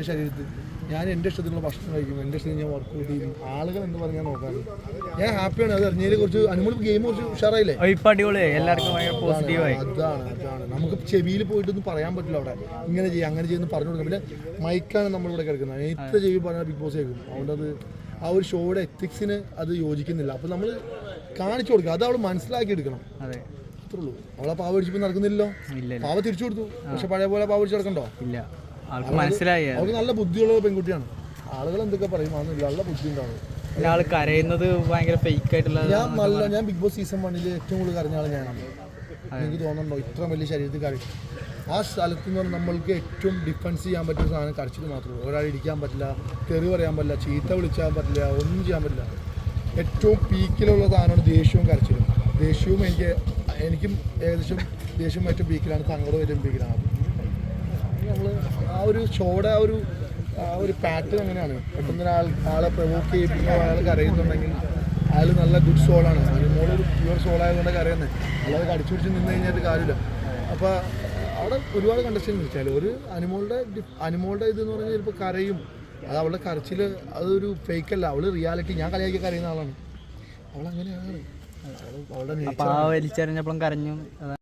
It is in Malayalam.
എന്റെ ശരീരത്തിൽ ഞാൻ എന്റെ ഇഷ്ടത്തിലുള്ള ഭക്ഷണം കഴിക്കും. എന്റെ ഇഷ്ടത്തിൽ ഞാൻ വർക്കൗട്ട് ചെയ്യും. ആളുകൾ എന്ന് പറഞ്ഞാൽ നോക്കാൻ. ഞാൻ ഹാപ്പിയാണ് അത് അറിഞ്ഞതിനെ കുറിച്ച് അനുമോൾ ഗെയിം കുറച്ച് ഉഷാറായില്ലേ? അതാണ് അതാണ് നമുക്ക് ചെവിയിൽ പോയിട്ടൊന്നും പറയാൻ പറ്റില്ല അവിടെ. ഇങ്ങനെ ചെയ്യും അങ്ങനെ ചെയ്യുന്നു പറഞ്ഞു കൊടുക്കാം. പിന്നെ മൈക്കാണ് നമ്മളിവിടെ കിടക്കുന്നത്. എത്ര ചെവി പറഞ്ഞാൽ ബിഗ് ബോസ് കേൾക്കും. അതുകൊണ്ട് അത് ആ ഒരു ഷോയുടെ എത്തിക്സിന് അത് യോജിക്കുന്നില്ല. അപ്പോൾ നമ്മൾ കാണിച്ചു കൊടുക്കുക അത് അവൾ മനസ്സിലാക്കി എടുക്കണം. അതെ. അത്രേ ഉള്ളൂ. അവളെ പാവ അടിച്ചപ്പോൾ നടക്കുന്നില്ലല്ലോ. പാവ തിരിച്ചു കൊടുത്തു. പക്ഷെ പഴയ പോലെ പാവ അടിച്ചു നടക്കണ്ടോ? ഇല്ല. ആൾക്ക് മനസ്സിലായി അത്. അവൾക്ക് നല്ല ബുദ്ധിയുള്ള പെൺകുട്ടിയാണ്. ആളുകൾ എന്തൊക്കെ പറയും? അതൊന്നും നല്ല ബുദ്ധി ഉണ്ടാവും. ആൾ കരയുന്നത് ഭയങ്കര ഫേക്ക് ആയിട്ടുള്ള ഞാൻ നല്ല ഞാൻ ബിഗ് ബോസ് സീസൺ വണ്ണിൽ ഏറ്റവും കൂടുതൽ കരഞ്ഞ ആൾ ഞാനാണ്. എനിക്ക് തോന്നുന്നുണ്ടോ? ഇത്ര വലിയ ശരീരത്തിൽ കരയും. ആ സ്ഥലത്ത് നിന്ന് നമ്മൾക്ക് ഏറ്റവും ഡിഫൻസ് ചെയ്യാൻ പറ്റുന്ന സാധനം കരച്ചിൽ മാത്രമേ ഉള്ളൂ. ഒരാൾ ഇടിക്കാൻ പറ്റില്ല തെറി പറയാൻ പറ്റില്ല ചീത്ത വിളിച്ചാൻ പറ്റില്ല ഒന്നും ചെയ്യാൻ പറ്റില്ല. ഏറ്റവും പീക്കിലുള്ള സാധനമാണ് ദേഷ്യവും കരച്ചിലും. ദേഷ്യവും എനിക്ക് എനിക്കും ഏകദേശം ദേഷ്യം ഏറ്റവും പീക്കിലാണ് സങ്കടം ഏറ്റവും പീക്കിലാണ് നമ്മൾ ആ ഒരു ഷോയുടെ ആ ഒരു ആ ഒരു പാറ്റേൺ എങ്ങനെയാണ്? പെട്ടെന്ന് ഒരാൾ ആളെ പ്രൊവോക്ക് ചെയ്യിപ്പിക്കുക അയാൾ കരയുന്നുണ്ടെങ്കിൽ അയാൾ നല്ല ഗുഡ് സോളാണ് ഒരു പ്യുവർ സോൾ ആയതുകൊണ്ട് കരയുന്നത് അല്ലാതെ കടിച്ചു പിടിച്ച് നിന്ന് കഴിഞ്ഞിട്ട് കാര്യമില്ല. അപ്പോൾ അവിടെ ഒരുപാട് കണ്ടസ്റ്റൻസ് വെച്ചാൽ ഒരു അനിമോളുടെ അനിമോളുടെ ഇതെന്ന് പറഞ്ഞാൽ ചിലപ്പോൾ കരയും. അത് അവളുടെ കരച്ചിൽ അതൊരു ഫേക്ക് അല്ല. അവൾ റിയാലിറ്റി ഞാൻ കളിയാക്കി കരയുന്ന ആളാണ്. അവളങ്ങനെയാണ്. അവൾ അവളുടെ കരഞ്ഞു.